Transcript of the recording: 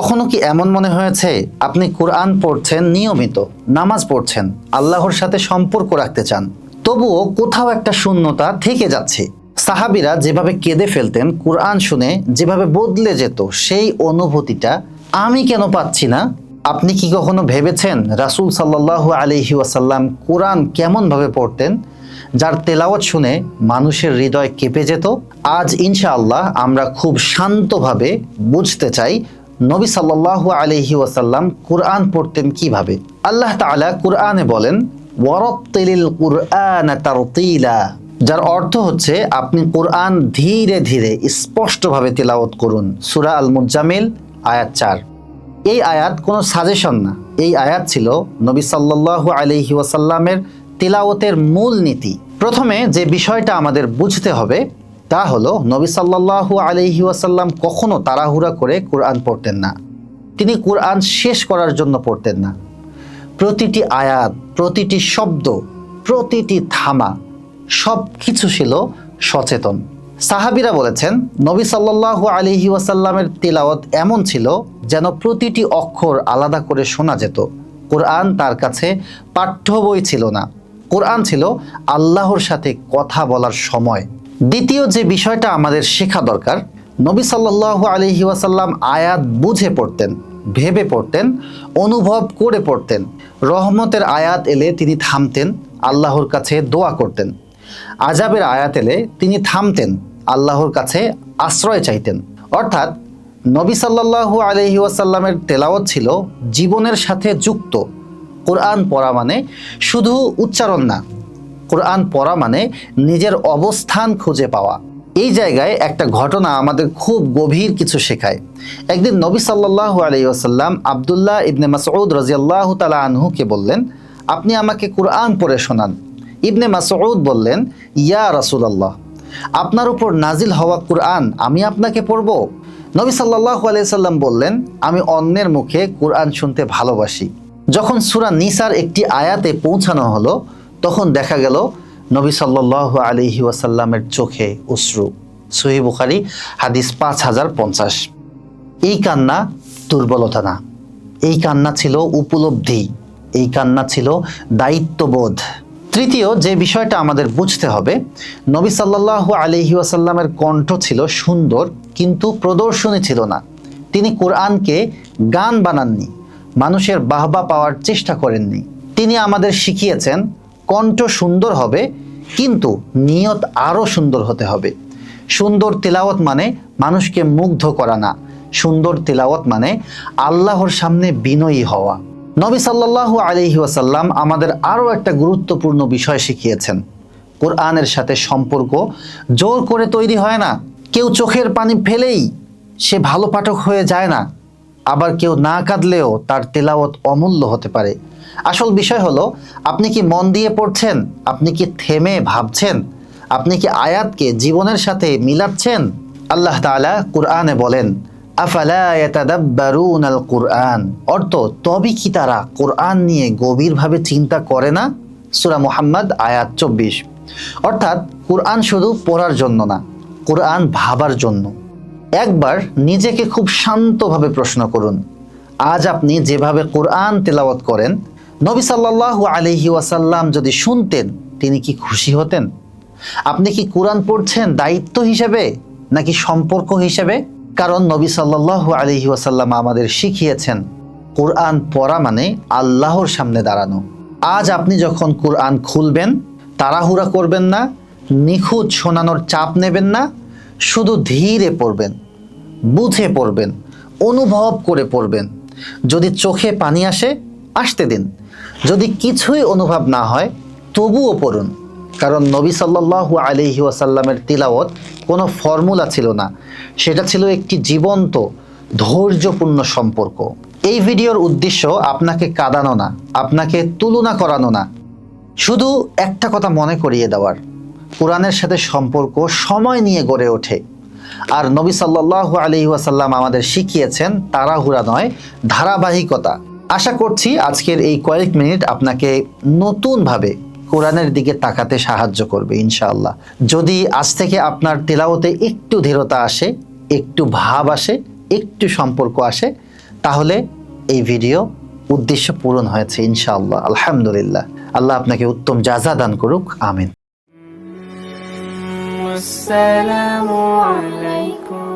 কখনো কি এমন মনে হয়েছে? আপনি কোরআন পড়ছেন নিয়মিত, নামাজ পড়ছেন, আল্লাহর সাথে সম্পর্ক রাখতে চান। তবুও কোথাও একটা শূন্যতা থেকে যাচ্ছে। সাহাবিরা যেভাবে কেঁদে ফেলতেন, কোরআন শুনে যেভাবে বদলে যেত, সেই অনুভূতিটা আমি কেন পাচ্ছি না? আপনি কি কখনো ভেবেছেন রাসূল সাল্লাহ আলহি ওয়াসাল্লাম কোরআন কেমনভাবে পড়তেন? যার তেলাওয়াত শুনে মানুষের হৃদয় কেঁপে যেত? আজ ইনশাআল্লাহ আমরা খুব শান্তভাবে বুঝতে চাই নবী সাল্লাহ আলহি ওয়াসাল্লাম কোরআন পড়তেন কীভাবে? আল্লাহ তাআলা কোরআনে বলেন কুরআন যার অর্থ হচ্ছে আপনি কোরআন ধীরে ধীরে স্পষ্টভাবে তেলাওত করুন। সূরা আল মুজামিল আয়াত চার। এই আয়াত কোনো সাজেশন না। এই আয়াত ছিল নবী সাল্লাল্লাহু আলাইহি ওয়াসাল্লামের তেলাওতের মূল নীতি। প্রথমে যে বিষয়টা আমাদের বুঝতে হবে তা হলো, নবী সাল্লাল্লাহু আলাইহি ওয়াসাল্লাম কখনো তাড়াহুড়া করে কোরআন পড়তেন না। তিনি কোরআন শেষ করার জন্য পড়তেন না। প্রতিটি আয়াত, প্রতিটি শব্দ, প্রতিটি থামা সব কিছু ছিল সচেতন। সাহাবিরা বলেছেন, নবী সাল্লাল্লাহু আলিহি ওয়াসাল্লামের তিলাওয়াত এমন ছিল যেন প্রতিটি অক্ষর আলাদা করে শোনা যেত। কোরআন তার কাছে পাঠ্য বই ছিল না। কোরআন ছিল আল্লাহর সাথে কথা বলার সময়। দ্বিতীয় যে বিষয়টা আমাদের শেখা দরকার, নবী সাল্লাল্লাহু আলিহি ওয়াসাল্লাম আয়াত বুঝে পড়তেন, ভেবে পড়তেন, অনুভব করে পড়তেন। রহমতের আয়াত এলে তিনি থামতেন, আল্লাহর কাছে দোয়া করতেন। আজাবের আয়াত এলে তিনি থামতেন, আল্লাহর কাছে আশ্রয় চাইতেন। অর্থাৎ নবী সাল্লাল্লাহু আলহি ওয়াসাল্লামের তেলাওয়াত ছিল জীবনের সাথে যুক্ত। কোরআন পড়া মানে শুধু উচ্চারণ না কোরআন পড়া মানে নিজের অবস্থান খুঁজে পাওয়া। এই জায়গায় একটা ঘটনা আমাদের খুব গভীর কিছু শেখায়। একদিন নবী সাল্লাল্লাহু আলাইহি ওয়াসাল্লাম আবদুল্লাহ ইবনে মাসউদ রাজিয়াল্লাহু তালা আনহুকে বললেন, আপনি আমাকে কোরআন পড়ে শোনান। ইবনে মাসউদ বললেন, ইয়া রাসূলুল্লাহ, আপনার উপর নাজিল হওয়া কোরআন আমি আপনাকে পড়ব? নবী সাল্লাল্লাহু আলাইহি সাল্লাম বললেন, আমি অন্যের মুখে কোরআন শুনতে ভালোবাসি। যখন সুরা নিসার একটি আয়াতে পৌঁছানো হলো তখন দেখা গেল নবী সাল্লাল্লাহু আলাইহি ওয়াসাল্লামের চোখে অশ্রু। সহি বুখারি, হাদিস পাঁচ হাজার পঞ্চাশ। এই কান্না দুর্বলতা না। এই কান্না ছিল উপলব্ধি। এই কান্না ছিল দায়িত্ববোধ। তৃতীয়, যে বিষয়টা আমাদের বুঝতে হবে, নবী সাল্লাল্লাহু আলহি ওয়াসাল্লামের কণ্ঠ ছিল সুন্দর, কিন্তু প্রদর্শনী ছিল না। তিনি কোরআনকে গান বানাননি, মানুষের বাহবা পাওয়ার চেষ্টা করেননি। তিনি আমাদের শিখিয়েছেন কণ্ঠ সুন্দর হবে, কিন্তু নিয়ত আরও সুন্দর হতে হবে। সুন্দর তেলাওয়াত মানে মানুষকে মুগ্ধ করা না। সুন্দর তেলাওয়াত মানে আল্লাহর সামনে বিনয়ী হওয়া। নবী সাল্লাল্লাহু আলহি ওয়াসাল্লাম আমাদের আরও একটা গুরুত্বপূর্ণ বিষয় শিখিয়েছেন। কোরআনের সাথে সম্পর্ক জোর করে তৈরি হয় না। কেউ চোখের পানি ফেলেই সে ভালো পাঠক হয়ে যায় না। আবার কেউ না কাঁদলেও তার তেলাওয়াত অমূল্য হতে পারে। আসল বিষয় হলো, আপনি কি মন দিয়ে পড়ছেন? আপনি কি থেমে ভাবছেন? আপনি কি আয়াতকে জীবনের সাথে মিলাচ্ছেন? আল্লাহ তাআলা কুরআনে বলেন, আফালা ইয়াতাদাব্বারুন আল কোরআন অর্থ, তবে কি তারা কোরআন নিয়ে গভীরভাবে চিন্তা করে না? সূরা মুহাম্মদ, আয়াত চব্বিশ। অর্থাৎ কোরআন শুধু পড়ার জন্য না, কোরআন ভাবার জন্য। একবার নিজেকে খুব শান্তভাবে প্রশ্ন করুন, আজ আপনি যেভাবে কোরআন তেলাওয়াত করেন, নবী সাল্লাল্লাহু আলহি ওয়াসাল্লাম যদি শুনতেন, তিনি কি খুশি হতেন? আপনি কি কোরআন পড়ছেন দায়িত্ব হিসেবে, নাকি সম্পর্ক হিসেবে? কারণ নবী সাল্লাল্লাহু আলহি ওয়াসাল্লাম আমাদের শিখিয়েছেন, কোরআন পড়া মানে আল্লাহর সামনে দাঁড়ানো। আজ আপনি যখন কোরআন খুলবেন, তাড়াহুড়া করবেন না, নিখুঁত শোনানোর চাপ নেবেন না শুধু ধীরে পড়বেন, বুঝে পড়বেন, অনুভব করে পড়বেন। যদি চোখে পানি আসে, আসতে দিন। যদি কিছুই অনুভব না হয়, তবুও পড়ুন। কারণ নবী সাল্লাল্লাহু আলহি ওয়াসাল্লামের তিলাওয়াত কোনো ফর্মুলা ছিল না। সেটা ছিল একটি জীবন্ত, ধৈর্যপূর্ণ সম্পর্ক। এই ভিডিওর উদ্দেশ্য আপনাকে কাঁদানো না, আপনাকে তুলনা করানো না। শুধু একটা কথা মনে করিয়ে দেওয়ার। কোরআনের সাথে সম্পর্ক সময় নিয়ে গড়ে ওঠে। আর নবী সাল্লাল্লাহু আলহি ওয়াসাল্লাম আমাদের শিখিয়েছেন, তাড়াহুড়া নয়, ধারাবাহিকতা। আশা করছি আজকের এই কয়েক মিনিট আপনাকে নতুনভাবে কোরআনের দিকে তাকাতে সাহায্য করবে, ইনশাআল্লাহ। যদি আজ থেকে আপনার তেলাওতে একটু ধীরতা আসে, একটু ভাব আসে, একটু সম্পর্ক আসে, তাহলে এই ভিডিও উদ্দেশ্য পূরণ হয়েছে, ইনশাআল্লাহ। আলহামদুলিল্লাহ। আল্লাহ আপনাকে উত্তম জাজা দান করুক, আমিন। السلام عليكم.